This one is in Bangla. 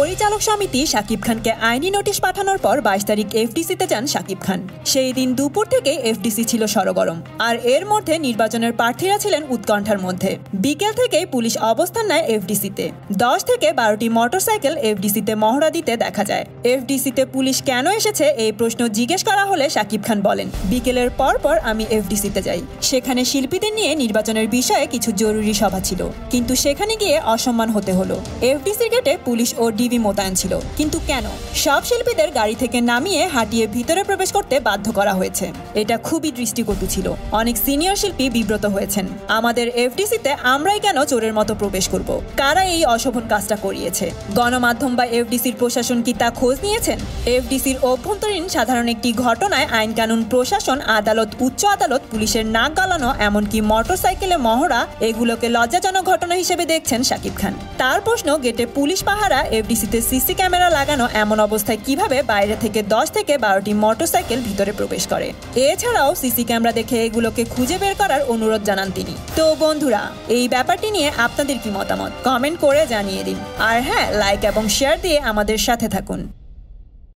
পরিচালক সমিতি শাকিব খানকে আইনি নোটিশ পাঠানোর পর বাইশ তারিখ এফডিসিতে যান শাকিব খান। সেই দিন দুপুর থেকে এফডিসি ছিল সরগরম। আর এর মধ্যে নির্বাচনের প্রার্থীরা ছিলেন উৎকণ্ঠার মধ্যে। বিকেল থেকে পুলিশ অবস্থান নেয় এফডিসিতে। দশ থেকে বারোটি মোটরসাইকেল এফডিসিতে মহড়া দিতে দেখা যায়। এফডিসিতে পুলিশ কেন এসেছে এই প্রশ্ন জিজ্ঞেস করা হলে শাকিব খান বলেন, বিকেলের পর পর আমি এফডিসিতে যাই। সেখানে শিল্পীদের নিয়ে নির্বাচনের বিষয়ে কিছু জরুরি সভা ছিল। কিন্তু সেখানে গিয়ে অসম্মান হতে হলো। এফডিসি গেটে পুলিশ ও ডিবি মোতায়েন ছিল। কিন্তু কেন? সব শিল্পীদের গাড়ি থেকে নামিয়ে হাঁটিয়ে ভিতরে প্রবেশ করতে বাধ্য করা হয়েছে। এটা খুবই দৃষ্টিকটু ছিল। অনেক সিনিয়র শিল্পী বিব্রত হয়েছেন। আমাদের এফডিসিতে আমরাই কেন চোরের মতো প্রবেশ করব? কারা এই অশোভন কাজটা করিয়েছে? গণমাধ্যম বা এফডিসির প্রশাসন কি তা খোঁজ নিয়েছেন? এফডিসির অভ্যন্তরীণ সাধারণ একটি ঘটনায় আইন কানুন প্রশাসন, আদালত, উচ্চ আদালত, পুলিশের নাক গালানো, এমনকি মোটরসাইকেলে মহড়া, এগুলোকে লজ্জাজনক ঘটনা হিসেবে দেখছেন শাকিব খান। তার প্রশ্ন, গেটে পুলিশ পাহারা এফডিসিতে সিসি ক্যামেরা লাগানো এমন অবস্থায় কীভাবে বাইরে থেকে দশ থেকে বারোটি মোটরসাইকেল ভিতরে প্রবেশ করে? এছাড়াও সিসি ক্যামেরা দেখে এগুলোকে খুঁজে বের করার অনুরোধ জানান তিনি। তো বন্ধুরা, এই ব্যাপারটি নিয়ে আপনাদের কি মতামত? কমেন্ট করে জানিয়ে দিন। আর হ্যাঁ লাইক এবং শেয়ার দিয়ে আমাদের সাথে থাকুন।